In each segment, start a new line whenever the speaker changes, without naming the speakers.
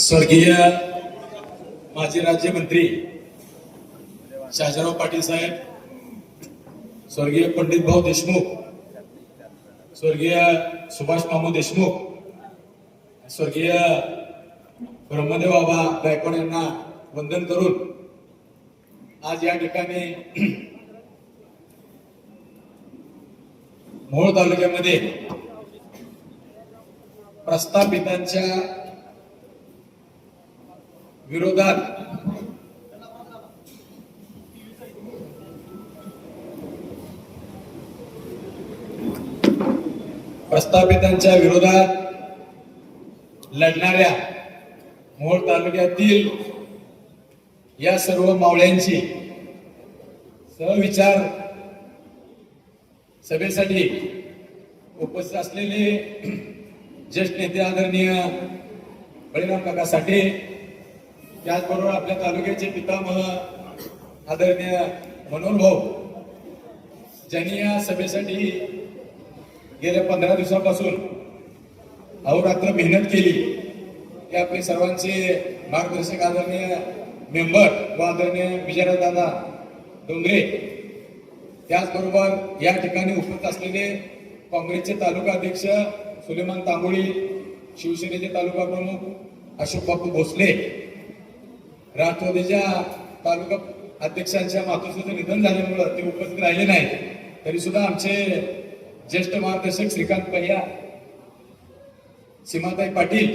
स्वर्गीय माजी राज्यमंत्री शहाजीराव पाटील साहेब स्वर्गीय पंडित भाऊ देशमुख स्वर्गीय सुभाष मामू देशमुख स्वर्गीय ब्रह्मदेव बाबा गायकवाड यांना वंदन करून आज या ठिकाणी मोहोळ तालुक्यामध्ये प्रस्थापितांच्या विरोधात. प्रस्थापितांच्या विरोधात लढणाऱ्या मोहोळ तालुक्यातील या सर्व मावळ्यांची सहविचार सभेसाठी उपस्थित असलेले ज्येष्ठ नेते आदरणीय बळीराम काका साठे त्याचबरोबर आपल्या तालुक्याचे पितामह आदरणीय मनोहर भाऊ ज्यांनी या सभेसाठी गेल्या पंधरा दिवसापासून अहोरात्र मेहनत केली हे आपले सर्वांचे मार्गदर्शक आदरणीय मेंबर व आदरणीय विजयराज दादा डोंगरे त्याचबरोबर या ठिकाणी उपस्थित असलेले काँग्रेसचे तालुका अध्यक्ष सुलेमान तांबोळी शिवसेनेचे तालुका प्रमुख अशोक बापू भोसले राष्ट्रवादीच्या तालुका अध्यक्षांच्या मातोश्रीचं निधन झाल्यामुळं ते उपस्थित राहिले नाही. तरी सुद्धा आमचे ज्येष्ठ मार्गदर्शक श्रीकांत पहिया सीमाताई पाटील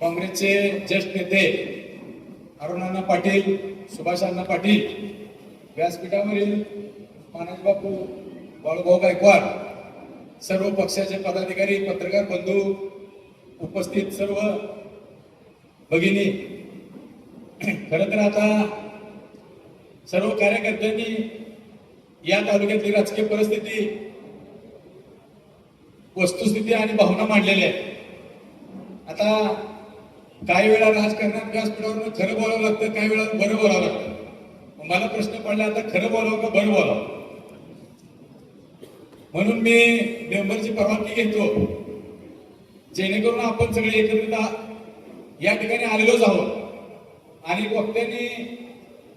काँग्रेसचे ज्येष्ठ नेते अरुणांना पाटील सुभाषांना पाटील व्यासपीठावरील मानस बापू बाळूभाऊ गायकवाड सर्व पक्षाचे पदाधिकारी पत्रकार बंधू उपस्थित सर्व भगिनी खर तर आता सर्व कार्यकर्त्यांनी या तालुक्यातली राजकीय परिस्थिती वस्तुस्थिती आणि भावना मांडलेल्या आहेत. आता काही वेळा राजकारणात व्यासपीठावर खरं बोलावं लागतं काही वेळा बरं बोलावं लागतं. मला प्रश्न पडला आता खरं बोलावं का बरं बोलावं? म्हणून मी मेंबरची परवानगी घेतो. जेणेकरून आपण सगळे एकत्रित या ठिकाणी आलेलोच आहोत. आणि वक्त्यांनी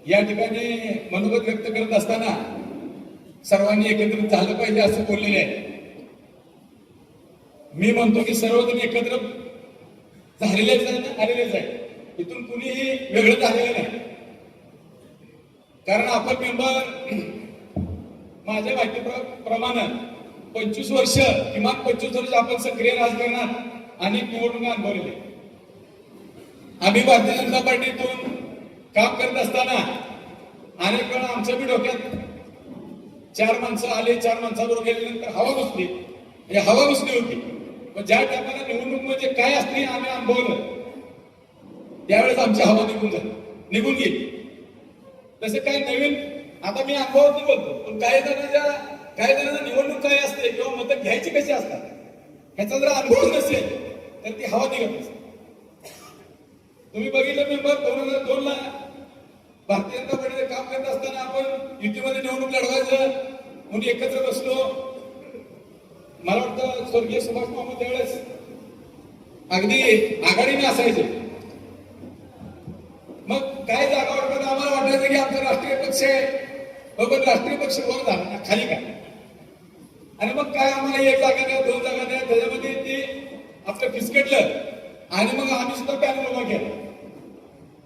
या ठिकाणी मनोगत व्यक्त करत असताना सर्वांनी एकत्रित झालं पाहिजे असं बोललेलं आहे. मी म्हणतो की सर्वजण एकत्र झालेलेच आहे आलेलेच आहे इथून कुणीही वेगळं झालेलं नाही. कारण आपण मेंबर माझ्या माहितीप्रमाणे पंचवीस वर्ष किमान पंचवीस वर्ष आपण सक्रिय राजकारणात अनेक निवडणुका अनुभवलेले आम्ही भारतीय जनता पार्टीतून काम करत असताना अनेक वेळा आमच्या बी डोक्यात चार माणसं आले चार माणसाबरोबर गेल्यानंतर हवा घुसली म्हणजे हवा घुसली होती. पण ज्या टायमाला निवडणूक म्हणजे काय असते आम्ही अनुभवलं त्यावेळेस आमची हवा निघून झाली निघून गेली. तसे काही नवीन आता मी अनुभवात बोलतो पण काही जणांच्या काही जणांना निवडणूक काय असते किंवा मतं घ्यायची कशी असतात ह्याचा जर अनुभव नसेल तर ती हवा निघत असते तुम्ही बघितलं मेंबर दोन हजार दोन ला भारतीय जनता पार्टीचे काम करत असताना आपण युतीमध्ये निवडणूक लढवायचं म्हणून एकत्र बसलो. मला वाटतं स्वर्गीय सुभाष मामू त्यावेळेस अगदी आघाडीने असायचे. मग काय जागा वाटतं आम्हाला वाटायचं की आमचा राष्ट्रीय पक्ष आहे. हो, पण राष्ट्रीय पक्ष वर झाला ना खाली काय आणि मग काय आम्हाला एक जागा द्या दोन जागा द्या त्याच्यामध्ये ते आपलं फिसकटलं आणि मग आम्ही सुद्धा पॅनल उभा केला.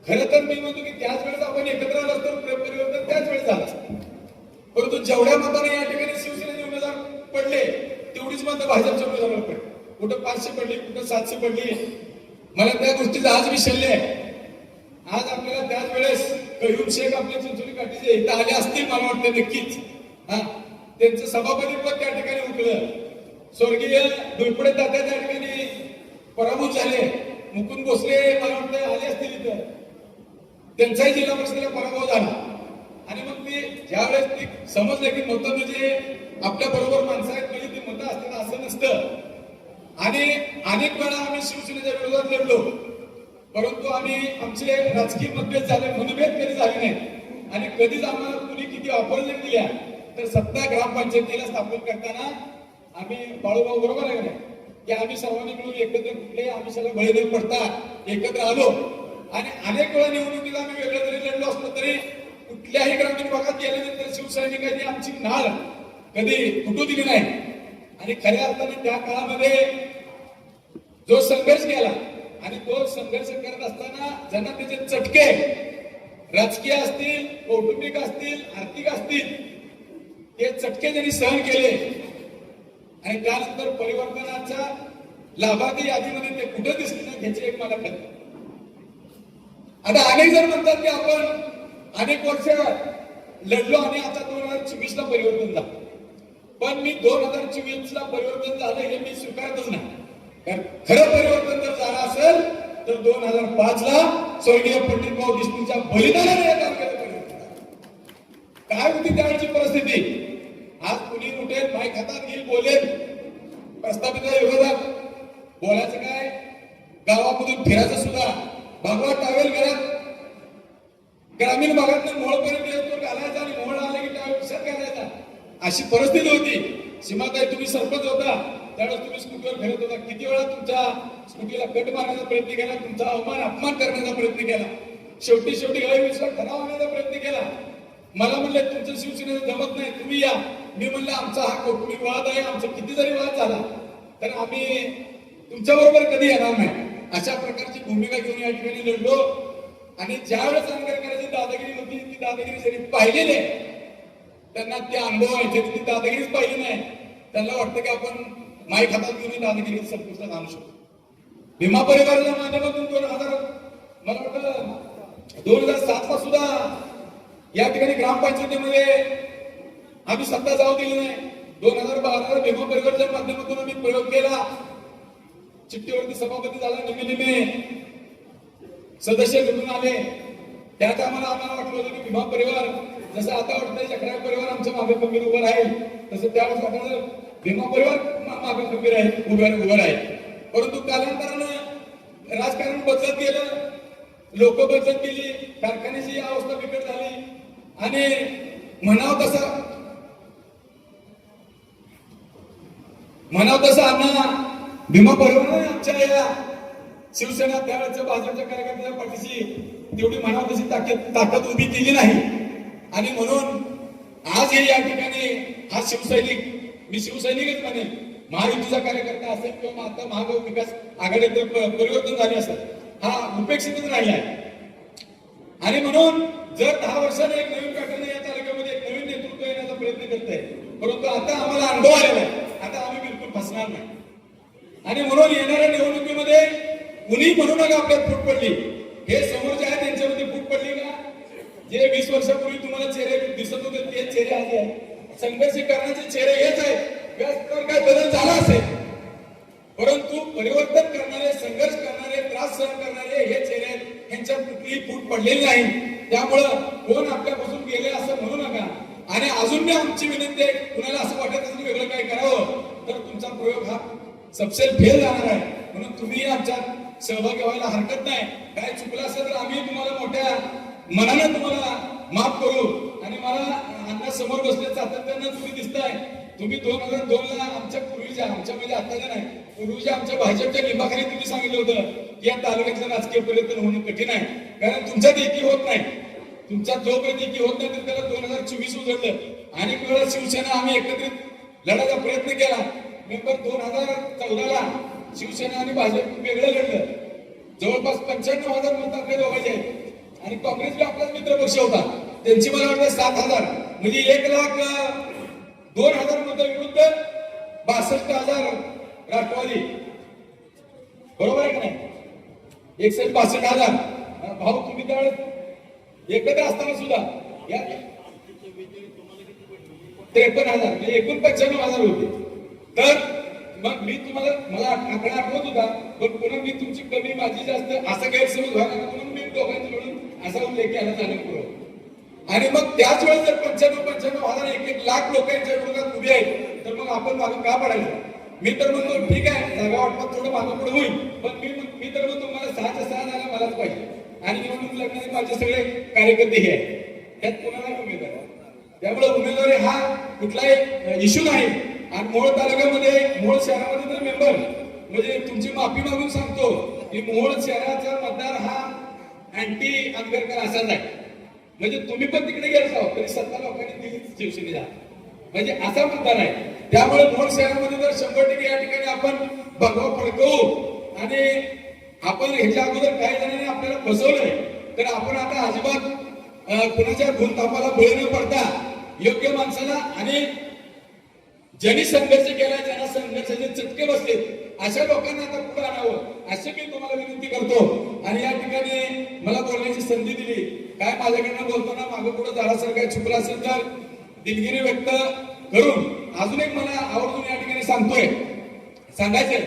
खरं तर मी म्हणतो की त्याच वेळेस आपण एकत्र आलो असतो प्रेम परिवर्तन त्याच वेळेस झालं. परंतु जेवढ्या मताने या ठिकाणी शिवसेनेचे उमेदवार पडले तेवढीच मतं भाजपच्या उमेदवाराला पडली. कुठं पाचशे पडली कुठं सातशे पडली. मला त्या गोष्टीचा आज विसरले आहे. आज आपल्याला त्याच वेळेस कयूम शेख आपले चिंचोली काठीचे इथं आले असतील मला वाटतं नक्कीच. हा त्यांचं सभापती पद त्या ठिकाणी उठलं स्वर्गीय दुलपुडे तात्या त्या ठिकाणी पराभूत झाले. मुकुंद भोसले मला वाटतं आले असतील इथं. त्यांचाही जिल्हा परिषदेला पराभव झाला. आणि मग मी ज्यावेळेस ती समजलं की मतं म्हणजे आपल्या बरोबर माणसं आहेत म्हणजे ती मतं असतात असं नसतं. आणि अनेक वेळा आम्ही शिवसेनेच्या विरोधात लढलो. परंतु आम्ही आमचे राजकीय मतभेद झाले मनभेद कधी झाले नाही आणि कधीच आम्हाला कुणी किती ऑफर जरी दिल्या तर सत्ता ग्रामपंचायतीला स्थापन करताना आम्ही बाळूभाऊ बरोबर आहे की आम्ही सर्वांनी मिळून एकत्र कुठले आमिषाला बळी न पडता एकत्र आलो. आणि अनेक वेळा निवडणुकीला आम्ही वेगळं जरी लढलो असलो तरी कुठल्याही ग्रामीण भागात गेल्यानंतर शिवसैनिकांनी आमची नाळ कधी फुटू दिली नाही. आणि खऱ्या अर्थाने त्या काळामध्ये जो संघर्ष केला आणि तो संघर्ष करत असताना ज्यांना त्याचे चटके राजकीय असतील कौटुंबिक असतील आर्थिक असतील ते चटके त्यांनी सहन केले. आणि त्यानंतर परिवर्तनाच्या लाभार्थी यादीमध्ये ते कुठं दिसले नाही ह्याची एक मला खात्री. आता अनेक जण म्हणतात की आपण अनेक वर्ष लढलो आणि आता दोन हजार चोवीस ला परिवर्तन झालं. पण मी दोन हजार चोवीस ला परिवर्तन झालं हे मी स्वीकारतच नाही. कारण खरं परिवर्तन जर झालं असेल तर दोन हजार पाच ला स्वर्गीय पंडितभाऊ देशमुखच्या बलिदानाने या तालुक्याचं काय होती त्यावेळची परिस्थिती? आज कुणी उठेल माईक हातात घेईल बोलेल? प्रस्थापित विरोधात बोलायचं काय? गावामधून फिरायचं सुद्धा. भगवा टावेल घरात. ग्रामीण भागात मोळपर्यंत येतो घालायचा आणि मोळ आला की टावेल विसर करायचा अशी परिस्थिती होती. सीमाताई तुम्ही सरपंच होता. त्यावेळेस तुम्ही स्कूटीवर फिरत होता. किती वेळा तुमच्या स्कूटीला कट मारण्याचा प्रयत्न केला तुमचा अवमान अपमान करण्याचा प्रयत्न केला? शेवटी शेवटी गैरविश्वास ठराव आणण्याचा प्रयत्न केला. मला म्हणले तुमचं शिवसेनेचं जमत नाही तुम्ही या. मी म्हणलं आमचा हा कौटुंबिक वाद आहे? आमचा किती जरी वाद झाला. तर आम्ही तुमच्या बरोबर कधी येणार नाही. अशा प्रकारची भूमिका घेऊन या ठिकाणी लढलो. आणि ज्यावेळेस आंबेडकरांची दादागिरी होती ती दादागिरी त्यांनी पाहिलेली आहे त्यांना ते अनुभव आहे ती दादागिरीच पाहिली नाही. त्यांना वाटतं की आपण माईक हातात घेऊन दादागिरी संपुष्टात आणू शकतो. भीमा परिवाराच्या माध्यमातून दोन हजार मला वाटतं दोन हजार सात ला सुद्धा या ठिकाणी ग्रामपंचायतीमध्ये आम्ही सत्ता जाऊ दिली नाही. दोन हजार बारा भीमा परिवाराच्या माध्यमातून आम्ही प्रयोग केला. चिठ्ठीवरती सभापती झाला निम्मे निम्मे सदस्य निवडून आले. त्या टायमाला आम्हाला वाटलं होतं की भीमा परिवार जसं आता वाटतंय चक्रा परिवार आमच्या मागे खंबीर उभं राहील तसं त्यावेळेस वाटलं भीमा परिवार मागे खंबीर आहे उभं उभं राहील. परंतु कालांतरानं राजकारण बदलत गेलं लोक बदलत गेली कारखान्याची अवस्था बिकट झाली आणि म्हणावं तसं म्हणावं तसं अण्णा भीमा बरोबर आमच्या या शिवसेना त्यावेळेच्या भाजपच्या कार्यकर्त्याच्या पाठीशी तेवढी म्हणावं तशी ताकद ताकद उभी केली नाही. आणि म्हणून आज हे या ठिकाणी हा शिवसैनिक मी शिवसैनिकच म्हणे महायुतीचा कार्यकर्ता असेल किंवा आता महाविकास आघाडीत प- परिवर्तन झाले असेल हा उपेक्षितच राहिला आहे. आणि म्हणून जर दहा वर्षाने एक नवीन पॅटर्न या तालुक्यामध्ये एक नवीन नेतृत्व येण्याचा प्रयत्न करत आहे परंतु आता आम्हाला अनुभव आलेला आहे. आता आम्ही बिलकुल फसणार नाही. आणि म्हणून येणाऱ्या निवडणुकीमध्ये कुणी म्हणू नका आपल्यात फूट पडली. हे समोर जे आहे त्यांच्यामध्ये फूट पडली का? जे वीस वर्षापूर्वी तुम्हाला चेहरे दिसत होते ते चेहरे आले संघर्ष करण्याचे चेहरे हेच आहेत. काय बदल झाला असेल? परंतु परिवर्तन करणारे संघर्ष करणारे त्रास सहन करणारे हे चेहरे यांच्या कुठलीही फूट पडलेली नाही. त्यामुळं कोण आपल्यापासून गेले असं म्हणू नका. आणि अजून मी आमची विनंती आहे कुणाला असं वाटत असेल वेगळं काय करावं तर तुमचा प्रयोग हा सबसेल फेल जाणार आहे. म्हणून तुम्ही आमच्यात सहभागी व्हायला हरकत नाही. काय चुकलं असेल तर आम्ही तुम्हाला मोठ्या मनानं तुम्हाला माफ करू. आणि मला अण्णा समोर बसले सातत्यानं तुम्ही दिसताय. तुम्ही दोन हजार दोन ला आमच्या पूर्वीच्या आमच्या म्हणजे आताच्या नाही. पूर्वीच्या आमच्या भाजपच्या लिंबाखाली तुम्ही सांगितलं होतं की या तालुक्यातलं राजकीय परिवर्तन होणं कठीण आहे. कारण तुमच्यात एकी होत नाही. तुमच्या जोपर्यंत एकी होत नाही तर त्याला दोन हजार चोवीस उजळलं अनेक वेळा शिवसेना आम्ही एकत्रित लढायचा प्रयत्न केला. मेंबर दोन हजार चौदाला शिवसेना आणि भाजप वेगळं लढलं. जवळपास पंच्याण्णव हजार मत आपल्या दोघांचे आहेत. आणि काँग्रेस बी आपलाच मित्र पक्ष होता. त्यांची मला वाटतं सात हजार. म्हणजे एक लाख दोन हजार मत विरुद्ध बासष्ट हजार राष्ट्रवादी. बरोबर आहे का नाही? एकशे बासष्ट हजार. भाऊ तुम्ही त्यावेळेस एकत्र असताना सुद्धा या त्रेपन्न हजार म्हणजे एकूण पंच्याण्णव हजार होते. तर मग मी तुम्हाला मला आकडा आठवत होता पण पुन्हा मी तुमची कमी माझी जास्त असं गैरसमज व्हायला म्हणून मी दोघांनी मिळून असा उल्लेख केला चालू पुढं आणि मग त्याच वेळेस जर पंच्याण्णव पंच्याण्णव हजार एक एक लाख लोकांच्या विरोधात उभे आहेत तर मग आपण मागं का पडायचं? मी तर म्हणतो ठीक आहे जागा वाटपात थोडं मागं पुढे होईल. पण मी मी तर म्हणतो मला सहाच्या सहा जागा मलाच पाहिजे. आणि निवडणूक लढणारे माझे सगळे कार्यकर्ते हे आहेत. त्यात कोणाला उमेदवार? त्यामुळे उमेदवारी हा कुठलाही इश्यू नाही. आणि मोळ तालुक्यामध्ये मोळ शहरामध्ये तर मेंबर म्हणजे तुमची माफी मागून सांगतो की मोहोळ शहराचा मतदार हा अँटी आंबेडकर असाच आहे. म्हणजे तुम्ही पण तिकडे गेला जाऊ तरी सत्ता लोकांनी दिली शिवसेनेला. म्हणजे असा मतदार आहे. त्यामुळे मोहोळ शहरामध्ये जर शंभर टक्के या ठिकाणी आपण भगवा फडकवू आणि आपण ह्याच्या अगोदर काही जणांनी आपल्याला फसवलंय तर आपण आता अजिबात कुणाच्या गुणतापाला थापाला बळी न पडता योग्य माणसाला आणि ज्यांनी संघर्ष केला ज्यांना संघर्षाचे चटके बसले अशा लोकांना आता पुढे आणावं अशी मी तुम्हाला विनंती करतो. आणि या ठिकाणी मला बोलण्याची संधी दिली. काय माझ्याकडनं बोलताना मागं पुढे झाल्यासारखं काय चुकलं असेल तर दिलगिरी व्यक्त करून अजून एक मला आवर्जून या ठिकाणी सांगतोय. सांगायचंय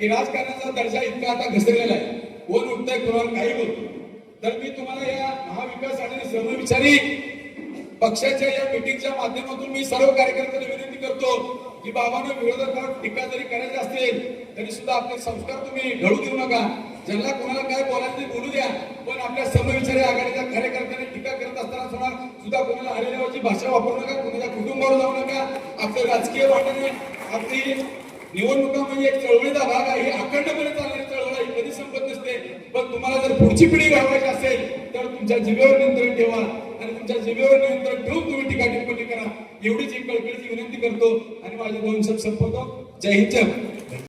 की राजकारणाचा दर्जा इतका आता घसरलेला आहे. कोण उठतंय कोणावर काही बोलतो तर मी तुम्हाला या महाविकास आणि सर्वविचारी पक्षाच्या या मिटिंगच्या माध्यमातून मी सर्व कार्यकर्त्यांना विनंती करतो की बाबांना विरोधकावर टीका जरी करायची असतील तरी सुद्धा आपले संस्कार तुम्ही घडू देऊ नका. ज्यांना कोणाला काय बोलायचं ते बोलू द्या. पण आपल्या समविचारी आघाडीच्या कार्यकर्त्यांनी टीका करत असताना सुद्धा कोणाला आलेल्यावरची भाषा वापरू नका कोणाच्या कुटुंबावर जाऊ नका. आपलं राजकीय वाटणे आपली निवडणुका म्हणजे एक चळवळीचा भाग आहे. ही अखंडपणे चालणारी चळवळ आहे. कधी संपत नसते. पण तुम्हाला जर पुढची पिढी घडवायची असेल तर तुमच्या जीवेवर नियंत्रण ठेवा आणि तुमच्या जीवेवर नियंत्रण ठेवून तुम्ही टीका टिप्पणी करा. एवढीच एक कळकळीची विनंती करतो. आणि माझे दोन शब्द संपवतो. जय हिंद